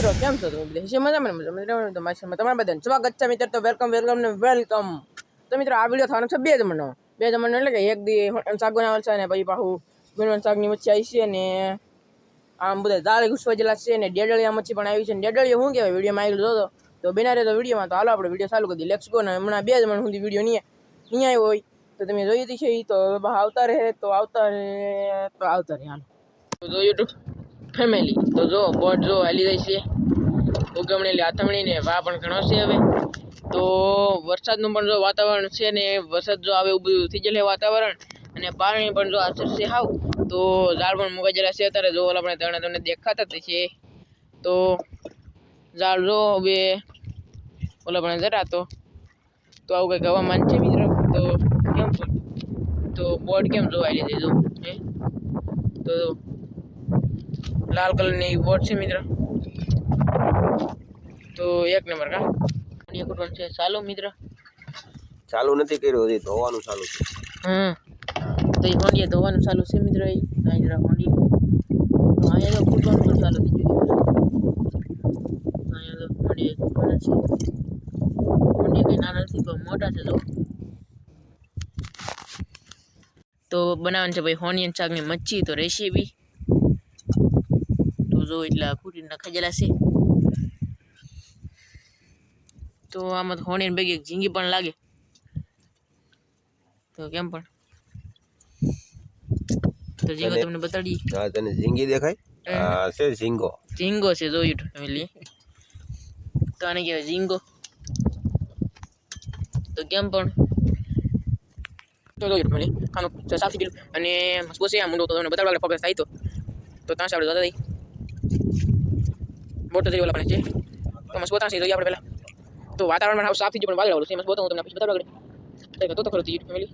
મિત્રો, કેમ છો? તમે બધા છે મજામાં મજા મજામાં? તો મારી તમારા બધાને સ્વાગત છે, મિત્ર. તો વેલકમ વેલકમ ને વેલકમ તો મિત્રો, આ વીડિયો થવાનો છે બે જમણનો. બે જમણનો એટલે કે એક દી શાક બનાવેલ છે ને પછી પાછું મીણવન શાકની મચ્છી આવી છે ને આમ બધા દાળ ઘૂસવા છે ને ડેડળિયા મચ્છી પણ આવી છે. ને ડેડળિયા શું કહેવાય? વિડીયોમાં આવી હતો તો બિના રહે તો વિડીયોમાં તો હાલો આપણે વીડિયો ચાલુ કરી દઈએ. લેટ્સ ગો ને હમણાં બે જમણ સુધી વીડિયો નહીં નહીં આવ્યો હોય. તો તમે જોઈ હતી છે એ તો આવતા રહે. તો આવતા રહે. તો આવતા રહે, હાલો. તો યુટ્યુબ ફેમિલી. તો જો, બોટ જો હાલી રહી છે. ઉગમણેલી આથમણી ને વા પણ ઘણો છે હવે. તો વરસાદનું પણ જો વાતાવરણ છે ને, વરસાદ જો આવે એવું થઈ જશે વાતાવરણ. અને પાણી પણ જો આચરશે હાવ. તો ઝાડ પણ મુકાઈ ગયેલા છે અત્યારે. જો આપણે તણે તમને દેખાતા છે. તો ઝાડ જો હવે ઓલા પણ જરા તો. તો આવું કંઈક હવામાન છે મિત્રો. તો કેમ તો બોર્ડ કેમ જોવાઈ લીધી જો, હે? તો લાલ કલરની બોટ છે મિત્ર. તો એક નંબર કા? કુટુંબ છે. ચાલુ મિત્ર. ચાલુ નથી કર્યું હજી ધોવાનું ચાલુ છે. હમ. તો એ હોંડીએ ધોવાનું ચાલુ છે મિત્ર એ. અહીં જરા હોંડિયા. તો અહીંયા તો ફૂટવાનું પણ ચાલુ થઈ ગયું અહીંયા તો હોંડીએ ધોવાના છે. હોંડિયા કંઈ નાના નથી પણ મોટા છે તો. તો બનાવવાનું છે ભાઈ હોનિયન શાકની મચ્છી તો તો જો એટલા કુટી નખાયેલા છે. તો આમાં તો હોનિયન ભેગી એક ઝીંગી પણ લાગે. તો કેમ પણ? તો ઝીંગો તમને બતાડી. હા તને ઝીંગી દેખાય? હા છે ઝીંગો. ઝીંગો છે જોયું યુટ્યુબ ફેમિલી તો આને કહેવાય ઝીંગો. તો કેમ પણ? તો જો ફેમિલી ખાનું સાફ થઈ ગયું અને મસ્કો છે આ મુંડો તો તમને બતાડવા પગસ થાય તો. તો ત્યાં આપણે જતા દઈ બોટ તો જઈ ઓલા પણ છે. તો મસ્ત છે જોઈએ આપણે પહેલાં તો વાતાવરણમાં પણ સાફ થઈ ગયું, પણ વાદળાવાળું છે મસ્ત તો તમને પછી બતાડવા આગળ. તો તો ખરો યુટ્યુબ ફેમિલી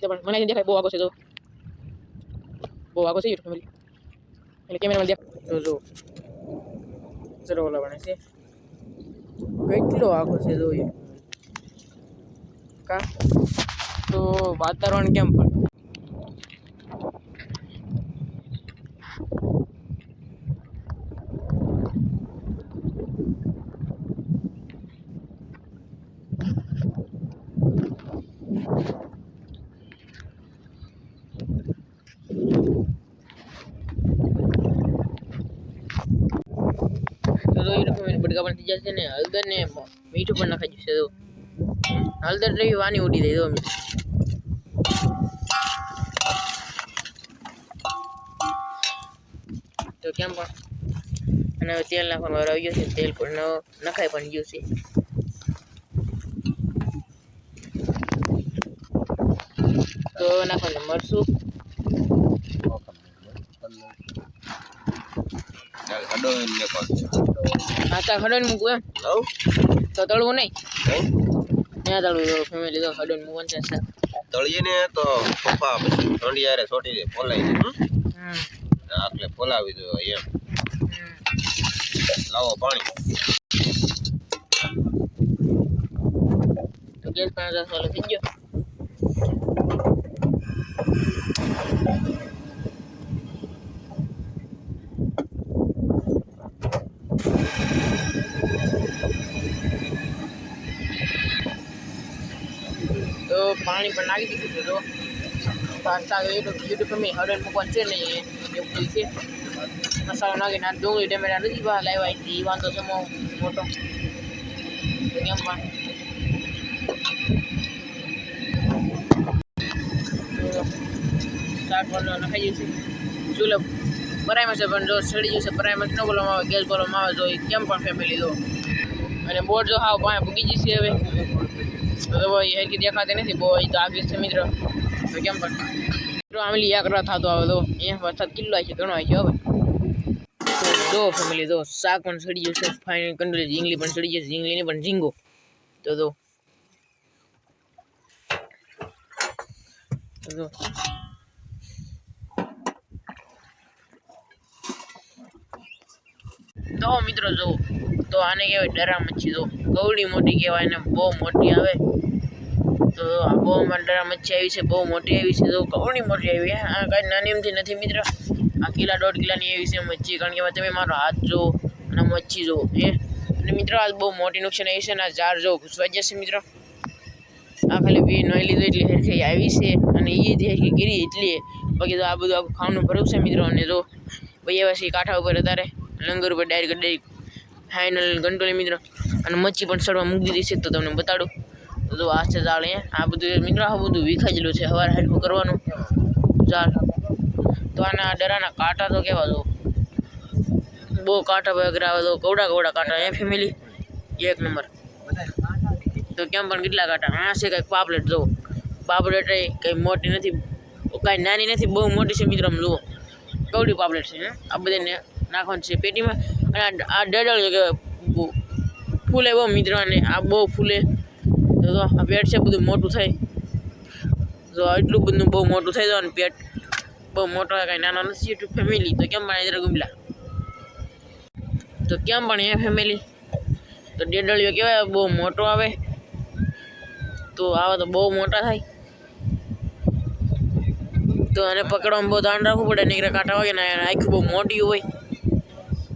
પણ મને દેખાય, બહુ આગો છે જો બહુ આગો છે યુટ્યુબ ફેમિલી એટલે કેમેરામાં દેખ તો જો ચલો ઓલા બને છે. કેટલો આગો છે જો કા? તો વાતાવરણ કેમ પણ? બટકા પણ થઈ જશે ને હળદર ને મીઠું પણ નખાઈ જશે તો હળદર વાની ઉડી દઈ દો તો કેમ પણ અને તેલ નાખવાનો વારો આવી છે તેલ પણ નખાઈ પણ ગયું છે તો નાખવાનું મરસું ખાડો ને કોણ છે? આચા ખડોને એમ. તો તળવું નહીં? ત્યાં તળવું ફેમિલી તો ખડોને મૂકવાનું છે. તળીએ ને તો પપ્પા પછી ઠંડી યારે છોટી દે હમ? આટલે પોલાવી દો એમ. લાવો પાણી. તો ગેસ પાંચ દસ વાળો થઈ ગયો. તો પાણી પણ નાખી દીધું તો પાસ્તા યુટ્યુબ યુટ્યુબ પર મેં હળદર મૂકવાનું છે ને એવું બધું છે. મસાલો નાખીને આ ડુંગળી ટમેટા નથી બહાર લાવ્યા એ વાંધો છે મોટો. કેમ પણ શાક પણ નખાઈ જશે ચૂલો ભરાઈમાં છે પણ જો સડી જશે ભરાઈમાં ન બોલવામાં આવે, ગેસ બોલવામાં આવે, તો કેમ પણ ફેમિલી દો અને બોટ જો હાવ પાસે ભૂગી જશે હવે. તો તો ભાઈ હેરકી દેખાતી નથી બહુ તો આગળ છે મિત્ર. તો કેમ પણ. મિત્રો આમલી યાકરા થતો આવે તો અહીંયા વરસાદ કિલ્લો છે ઘણો છે હવે. તો જો ફેમિલી જો શાક પણ સડી જશે ફાઇનલ કંડોલી ઝીંગલી પણ સડી જશે ઝીંગલીની પણ ઝીંગો. તો તો. તો મિત્રો જો તો આને કહેવાય ડરા મચ્છી જો ગૌડી મોટી કહેવાય ને બહુ મોટી આવે. તો આ બહુ ડરા મચ્છી આવી છે, બહુ મોટી આવી છે તો કવડી મોટી આવી, હે? આ કાંઈ નાની એમથી નથી મિત્ર. આ કિલા, દોઢ કિલાની એવી છે મચ્છી. કારણ કે તમે મારો હાથ જો અને મચ્છી જુઓ એ અને મિત્રો, આ બહુ મોટી નુકસાન આવી છે ને આ ઝાડ જો ઘૂસવા જશે મિત્રો. આ ખાલી બી નોઈ લીધું એટલે હેરખી આવી છે અને એ જ હેરખી ગીરી એટલી બાકી તો આ બધું આખું ખાવાનું ભરવું છે મિત્રો અને જો ભાઈ એવા છે કાંઠા ઉપર અત્યારે. લંગર ઉપર ડાયરેક્ટ ડાયરેક્ટ ફાઇનલ ગંટોલી મિત્રો. અને મચ્છી પણ સડવા મૂકી દીધી છે, તો તમને બતાડું. તો આ છે અહીંયા. આ બધું મિત્રો, આ બધું વિખાયેલું છે. સવારે હરખું કરવાનું. ચાલ તો આના ડરાના કાંટા તો કેવા જો. બહુ કાંટા વગેરે આવે તો કવડા કવડા કાંટા એ ફેમિલી એક નંબર. તો કેમ પણ કેટલા કાંટા? આ છે કંઈક પાપલેટ જુઓ પાપલેટ એ કંઈ મોટી નથી. કાંઈ નાની નથી, બહુ મોટી છે મિત્રો, આમ જુઓ. કવડી પાપલેટ છે, હે. આ બધાને નાખવાનું છે. પેટીમાં અને આ- ડડલ ફૂલે બહુ મિત્રોને આ બહુ ફૂલે. તો આ પેટ છે બધું મોટું થાય. જો એટલું બધું બહુ મોટું થઈ જવાનું પેટ બહુ મોટો કાંઈ નાનો નથી. એટલું ફેમિલી તો કેમ પણ ગુમલા તો કેમ પણ એ ફેમિલી તો ડેડળીઓ કહેવાય બહુ મોટો આવે. તો આવા તો બહુ મોટા થાય. તો આને પકડવામાં બહુ ધ્યાન રાખવું પડે. નીકળે કાંટા વાગે ને આખી બહુ મોટી હોય.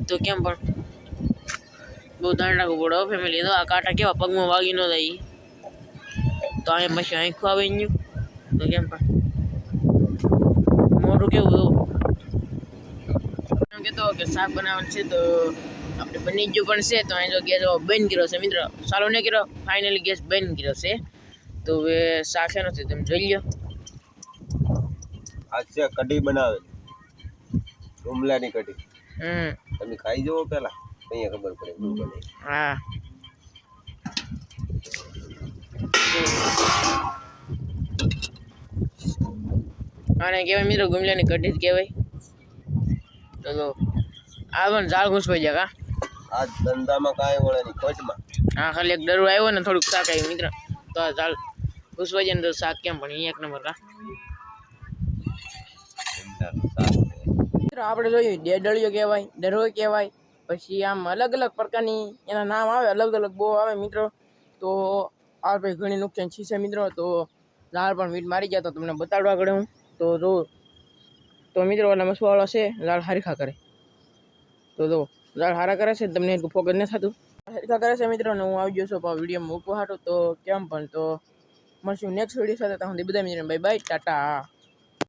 તો કેમ પણ? બહુ ધ્યાન રાખવું પડે ફેમિલી તો આ કાંટા કેવા પગમાં વાગી ન જાય. તો અહીંયા પછી આંખું આવી ગયું તો કેમ પણ? મોટું કેવું હતું? કહેતો કે શાક બનાવવાનું છે તો આપણે બની ગયું પણ છે, તો અહીં જો ગેસ બંધ કર્યો છે મિત્રો. ચાલુ નહીં કર્યો ફાઇનલી ગેસ બંધ કર્યો છે. તો હવે એનો છે તમે જોઈ લો આજે કઢી બનાવેલી. ડુમલાની કઢી. તમે ખાઈ જવો પેલા. અહીંયા ખબર પડે શું બને. હા. આને કહેવાય મિત્રો ગુમલાની કઢી જ કહેવાય. તો જો આ પણ ઝાડ ઘૂસવાઈ જાય કા? આજ ધંધામાં કાંઈ વળે નહીં ખોટમાં હા ખાલી એક ડરું આવ્યો ને થોડુંક શાક આવ્યું મિત્ર. તો આ ઝાડ ઘૂસવાઈ જાય ને તો શાક કેમ પણ એક નંબર કા? મિત્રો, આપણે જોયું ડેડળિયો કહેવાય ડરો કહેવાય, પછી આમ અલગ અલગ પ્રકારની એના નામ આવે, અલગ અલગ બહુ આવે મિત્રો. તો આ ભાઈ ઘણી નુકસાન છે મિત્રો, તો લાલ પણ મીટ મારી ગયા તો તમને બતાડવા આગળ હું. તો જો, તો મિત્રો ઓલા મસવાળો છે? લાલ હારીખા કરે. તો જો, લાલ હારા કરે છે, તમને ફોકસ નથી થતું. હારીખા કરે છે મિત્રો, ને હું આવી ગયો છું વીડિયો મૂકવા હાટું, તો કેમ પણ તો, મળશું નેક્સ્ટ વીડિયો સાથે, ત્યાં સુધી બધા મિત્રો બાય બાય ટાટા.